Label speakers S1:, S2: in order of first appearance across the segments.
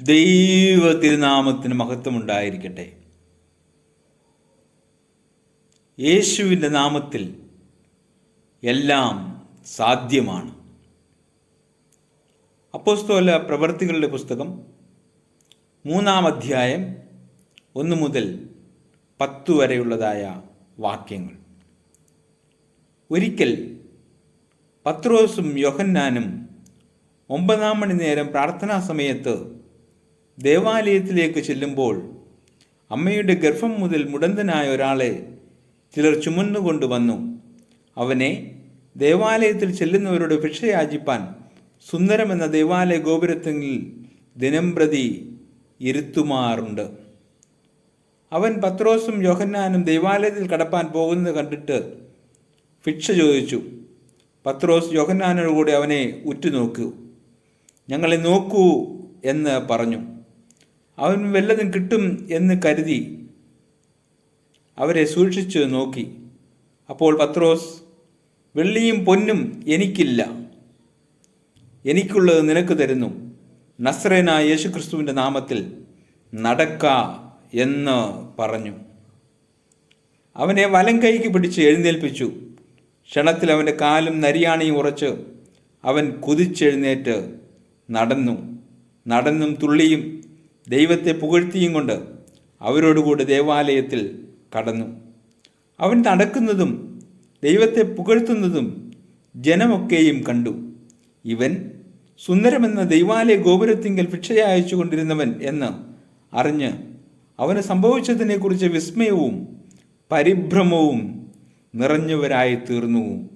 S1: ദൈവ തിരുനാമത്തിന് മഹത്വമുണ്ടായിരിക്കട്ടെ. യേശുവിന്റെ നാമത്തിൽ എല്ലാം സാധ്യമാണ്. അപ്പോസ്തോല പ്രവർത്തികളുടെ പുസ്തകം മൂന്നാം അധ്യായം ഒന്ന് മുതൽ പത്തു വരെയുള്ളതായ വാക്യങ്ങൾ. ഒരിക്കൽ പത്രോസും യോഹന്നാനും ഒമ്പതാം മണി നേരം പ്രാർത്ഥനാ സമയത്ത് ദേവാലയത്തിലേക്ക് ചെല്ലുമ്പോൾ അമ്മയുടെ ഗർഭം മുതൽ മുടന്തനായ ഒരാളെ ചിലർ ചുമന്നുകൊണ്ട് വന്നു. അവനെ ദേവാലയത്തിൽ ചെല്ലുന്നവരോട് ഭിക്ഷയാചിപ്പാൻ സുന്ദരമെന്ന ദേവാലയ ഗോപുരത്തിൽ ദിനംപ്രതി ഇരുത്തുമാറുണ്ട്. അവൻ പത്രോസും യോഹന്നാനും ദേവാലയത്തിൽ കടപ്പാൻ പോകുന്നത് കണ്ടിട്ട് ഭിക്ഷ ചോദിച്ചു. പത്രോസ് യോഹന്നാനോട് കൂടി അവനെ ഉറ്റുനോക്കൂ. ഞങ്ങളെ നോക്കൂ എന്ന് പറഞ്ഞു. അവൻ വല്ലതും കിട്ടും എന്ന് കരുതി അവരെ സൂക്ഷിച്ചു നോക്കി. അപ്പോൾ പത്രോസ് വെള്ളിയും പൊന്നും എനിക്കില്ല. എനിക്കുള്ളത് നിനക്ക് തരുന്നു. നസ്രേന യേശുക്രിസ്തുവിന്റെ നാമത്തിൽ നടക്ക എന്ന് പറഞ്ഞു. അവനെ വലം കൈക്ക് പിടിച്ച് എഴുന്നേൽപ്പിച്ചു. ക്ഷണത്തിൽ അവന്റെ കാലും നരിയാണിയും ഉറച്ച് അവൻ കുതിച്ചെഴുന്നേറ്റ് നടന്നു. നടന്നും തുള്ളിയും ദൈവത്തെ പുകഴ്ത്തിയും കൊണ്ട് അവരോടുകൂടി ദേവാലയത്തിൽ കടന്നു. അവൻ നടക്കുന്നതും ദൈവത്തെ പുകഴ്ത്തുന്നതും ജനമൊക്കെയും കണ്ടു. ഇവൻ സുന്ദരമെന്ന ദൈവാലയ ഗോപുരത്തിങ്കൽ ഭിക്ഷയച്ചു കൊണ്ടിരുന്നവൻ എന്ന് അറിഞ്ഞ് അവന് സംഭവിച്ചതിനെക്കുറിച്ച് വിസ്മയവും പരിഭ്രമവും നിറഞ്ഞവരായി തീർന്നു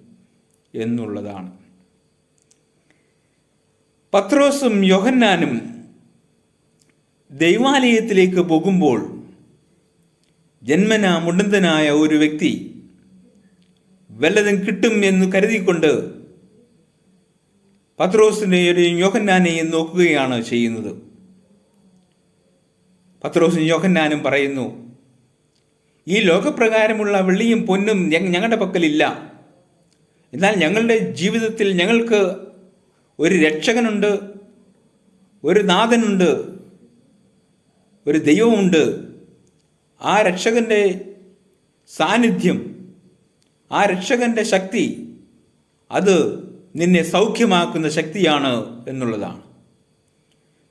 S1: എന്നുള്ളതാണ്. പത്രോസും യോഹന്നാനും ദൈവാലയത്തിലേക്ക് പോകുമ്പോൾ ജന്മന മുടന്തനായ ഒരു വ്യക്തി വല്ലതും കിട്ടും എന്ന് കരുതിക്കൊണ്ട് പത്രോസിനെയും യോഹന്നാനെയും നോക്കുകയാണ് ചെയ്യുന്നത്. പത്രോസും യോഹന്നാനും പറയുന്നു ഈ ലോകപ്രകാരമുള്ള വെള്ളിയും പൊന്നും ഞങ്ങളുടെ പക്കലില്ല. എന്നാൽ ഞങ്ങളുടെ ജീവിതത്തിൽ ഞങ്ങൾക്ക് ഒരു രക്ഷകനുണ്ട് ഒരു നാഥനുണ്ട്. ഒരു ദൈവമുണ്ട്. ആ രക്ഷകന്റെ സാന്നിധ്യം ആ രക്ഷകന്റെ ശക്തി അത് നിന്നെ സൗഖ്യമാക്കുന്ന ശക്തിയാണ് എന്നുള്ളതാണ്.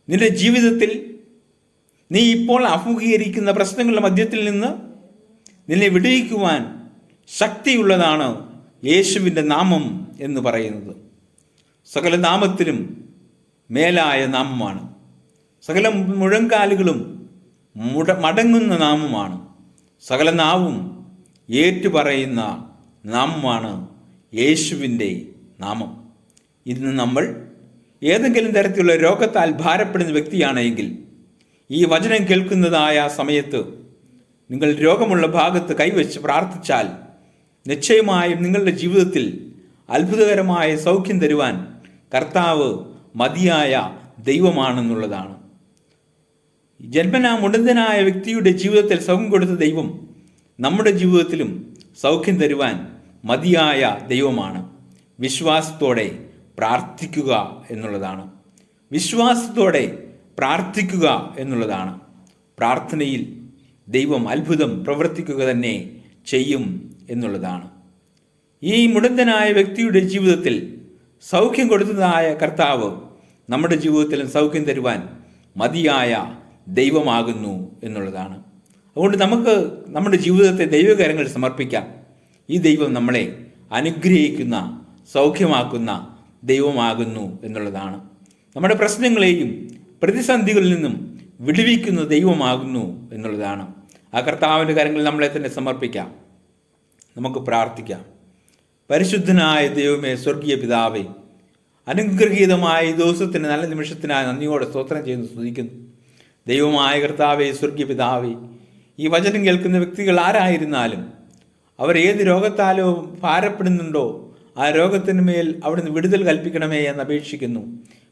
S1: നിന്റെ ജീവിതത്തിൽ നീ ഇപ്പോൾ അഭിമുഖീകരിക്കുന്ന പ്രശ്നങ്ങളുടെ മധ്യത്തിൽ നിന്ന് നിന്നെ വിടുവിക്കുവാൻ ശക്തിയുള്ളതാണ് യേശുവിന്റെ നാമം എന്ന് പറയുന്നത്. സകല നാമത്തിലും മേലായ നാമമാണ്. സകല മുഴങ്കാലുകളും മുട മടങ്ങുന്ന നാമമാണ്. സകല നാവും ഏറ്റുപറയുന്ന നാമമാണ് യേശുവിന്റെ നാമം. ഇന്ന് നമ്മൾ ഏതെങ്കിലും തരത്തിലുള്ള രോഗത്താൽ ഭാരപ്പെടുന്ന വ്യക്തിയാണെങ്കിൽ ഈ വചനം കേൾക്കുന്നതായ സമയത്ത് നിങ്ങൾ രോഗമുള്ള ഭാഗത്ത് കൈവച്ച് പ്രാർത്ഥിച്ചാൽ നിശ്ചയമായും നിങ്ങളുടെ ജീവിതത്തിൽ അത്ഭുതകരമായ സൗഖ്യം തരുവാൻ കർത്താവ് മതിയായ ദൈവമാണെന്നുള്ളതാണ്. ജന്മനാ മുടന്തനായ വ്യക്തിയുടെ ജീവിതത്തിൽ സൗഖ്യം കൊടുത്ത ദൈവം നമ്മുടെ ജീവിതത്തിലും സൗഖ്യം തരുവാൻ മതിയായ ദൈവമാണ്. വിശ്വാസത്തോടെ പ്രാർത്ഥിക്കുക എന്നുള്ളതാണ്. വിശ്വാസത്തോടെ പ്രാർത്ഥിക്കുക എന്നുള്ളതാണ്. പ്രാർത്ഥനയിൽ ദൈവം അത്ഭുതം പ്രവർത്തിക്കുക തന്നെ ചെയ്യും എന്നുള്ളതാണ്. ഈ മുടന്തനായ വ്യക്തിയുടെ ജീവിതത്തിൽ സൗഖ്യം കൊടുത്തതായ കർത്താവ് നമ്മുടെ ജീവിതത്തിലും സൗഖ്യം തരുവാൻ മതിയായ ദൈവമാകുന്നു എന്നുള്ളതാണ്. അതുകൊണ്ട് നമുക്ക് നമ്മുടെ ജീവിതത്തെ ദൈവകാര്യങ്ങൾ സമർപ്പിക്കാം. ഈ ദൈവം നമ്മളെ അനുഗ്രഹിക്കുന്ന സൗഖ്യമാക്കുന്ന ദൈവമാകുന്നു എന്നുള്ളതാണ്. നമ്മുടെ പ്രശ്നങ്ങളെയും പ്രതിസന്ധികളിൽ നിന്നും വിടുവിക്കുന്ന ദൈവമാകുന്നു എന്നുള്ളതാണ്. ആ കർത്താവിന്റെ കാര്യങ്ങളിൽ നമ്മളെ തന്നെ സമർപ്പിക്കാം. നമുക്ക് പ്രാർത്ഥിക്കാം. പരിശുദ്ധനായ ദൈവമേ സ്വർഗീയ പിതാവേ അനുഗ്രഹീതമായ ദിവസത്തിന് നല്ല നിമിഷത്തിനായി നന്ദിയോടെ സ്തോത്രം ചെയ്യുന്നു സ്തുതിക്കുന്നു. ദൈവമായ കർത്താവെ സ്വർഗീയ പിതാവേ ഈ വചനം കേൾക്കുന്ന വ്യക്തികൾ ആരായിരുന്നാലും അവർ ഏത് രോഗത്താലോ ഭാരപ്പെടുന്നുണ്ടോ ആ രോഗത്തിന് മേൽ അവിടുന്ന് വിടുതൽ കൽപ്പിക്കണമേ എന്ന് അപേക്ഷിക്കുന്നു.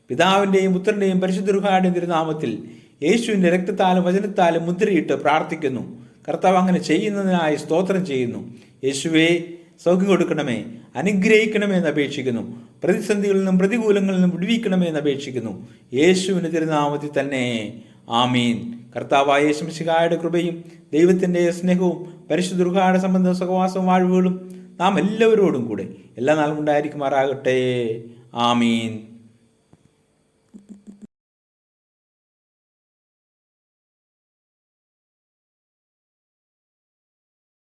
S1: പിതാവിന്റെയും പുത്രന്റെയും പരിശുദ്ധരുഹാടെയും തിരുനാമത്തിൽ യേശുവിന്റെ രക്തത്താലും വചനത്താലും മുദ്രയിട്ട് പ്രാർത്ഥിക്കുന്നു. കർത്താവ് അങ്ങനെ ചെയ്യുന്നതിനായി സ്തോത്രം ചെയ്യുന്നു. യേശുവെ സൗഖ്യം കൊടുക്കണമേ അനുഗ്രഹിക്കണമേ എന്ന് അപേക്ഷിക്കുന്നു. പ്രതിസന്ധികളിൽ നിന്നും പ്രതികൂലങ്ങളിൽ നിന്നും വിടുവിക്കണമേ എന്ന് അപേക്ഷിക്കുന്നു. യേശുവിന്റെ തിരുനാമത്തിൽ തന്നെ ആമീൻ. കർത്താവായ യേശുമിശിഹായുടെ കൃപയും ദൈവത്തിന്റെ സ്നേഹവും പരിശുദ്ധ ദുർഗാട സംബന്ധ സുഖവാസവും വാഴ്വുകളും നാം എല്ലാവരോടും കൂടെ എല്ലാ നാളും ഉണ്ടായിരിക്കുമാറാകട്ടെ. ആമീൻ.